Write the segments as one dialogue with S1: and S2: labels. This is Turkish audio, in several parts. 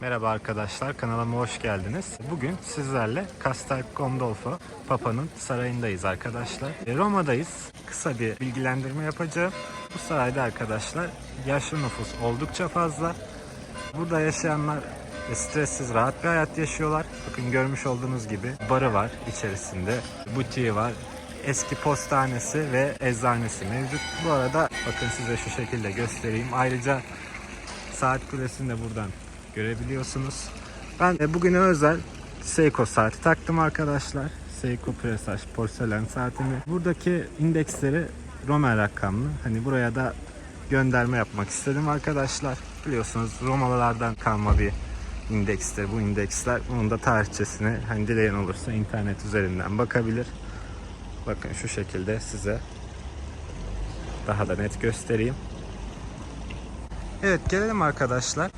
S1: Merhaba arkadaşlar, kanalıma hoş geldiniz. Bugün sizlerle Castel Gandolfo Papa'nın sarayındayız arkadaşlar. E, Roma'dayız. Kısa bir bilgilendirme yapacağım. Bu sarayda arkadaşlar yaşlı nüfus oldukça fazla. Burada yaşayanlar e, stressiz, rahat bir hayat yaşıyorlar. Bakın görmüş olduğunuz gibi barı var içerisinde, butiği var, eski postanesi ve eczanesi mevcut. Bu arada bakın size şu şekilde göstereyim. Ayrıca saat kulesini de buradan görebiliyorsunuz. Ben bugüne özel Seiko saati taktım arkadaşlar. Seiko Presage porselen saatimi. Buradaki indeksleri Roman rakamlı. Hani buraya da gönderme yapmak istedim arkadaşlar. Biliyorsunuz Romalılardan kalma bir indekstir bu indeksler. Bunun da tarihçesine hani dileyen olursa internet üzerinden bakabilir. Bakın şu şekilde size daha da net göstereyim. Evet gelelim arkadaşlar.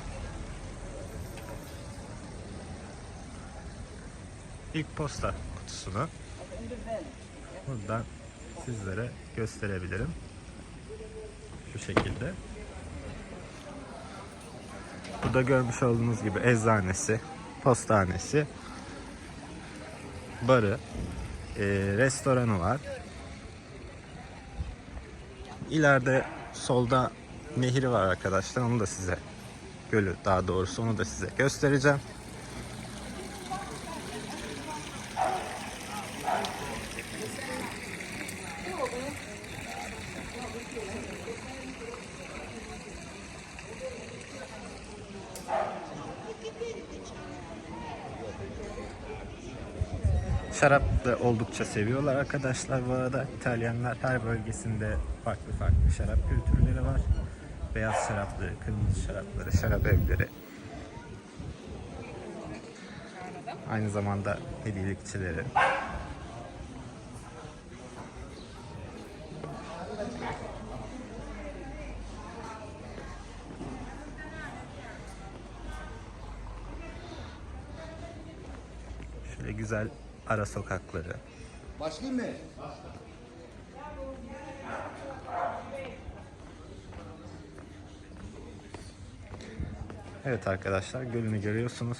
S1: İlk posta kutusunu buradan sizlere gösterebilirim. Şu şekilde. Burada görmüş olduğunuz gibi eczanesi, postanesi, barı, e, restoranı var. İleride solda nehri var arkadaşlar. Onu da size gölü daha doğrusu onu da size göstereceğim. Şarap da oldukça seviyorlar arkadaşlar bu arada. İtalyanlar her bölgesinde farklı farklı şarap kültürleri var. Beyaz şarapları, kırmızı şarapları, şarap evleri. Aynı zamanda hediyelikçileri. Şöyle güzel ara sokakları.
S2: Başlayayım mı?
S1: Evet arkadaşlar gölünü görüyorsunuz.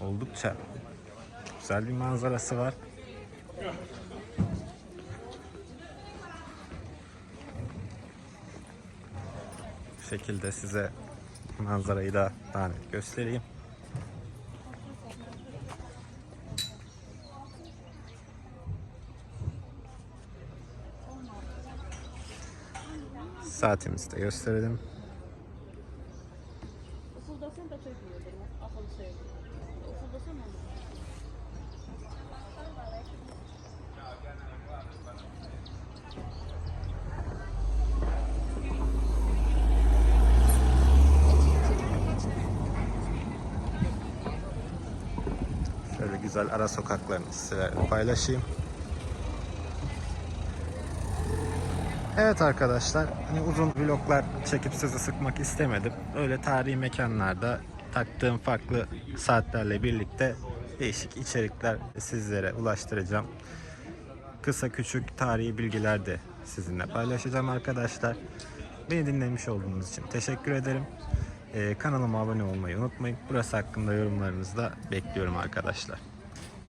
S1: Oldukça güzel bir manzarası var. Bu şekilde size manzarayı da daha net göstereyim. Saatimizi de gösterelim. Şöyle güzel ara sokaklarını size paylaşayım. Evet arkadaşlar, hani uzun vloglar çekip sizi sıkmak istemedim. Öyle tarihi mekanlarda taktığım farklı saatlerle birlikte değişik içerikler sizlere ulaştıracağım. Kısa küçük tarihi bilgiler de sizinle paylaşacağım arkadaşlar. Beni dinlemiş olduğunuz için teşekkür ederim. Ee, kanalıma abone olmayı unutmayın. Burası hakkında yorumlarınızı da bekliyorum arkadaşlar.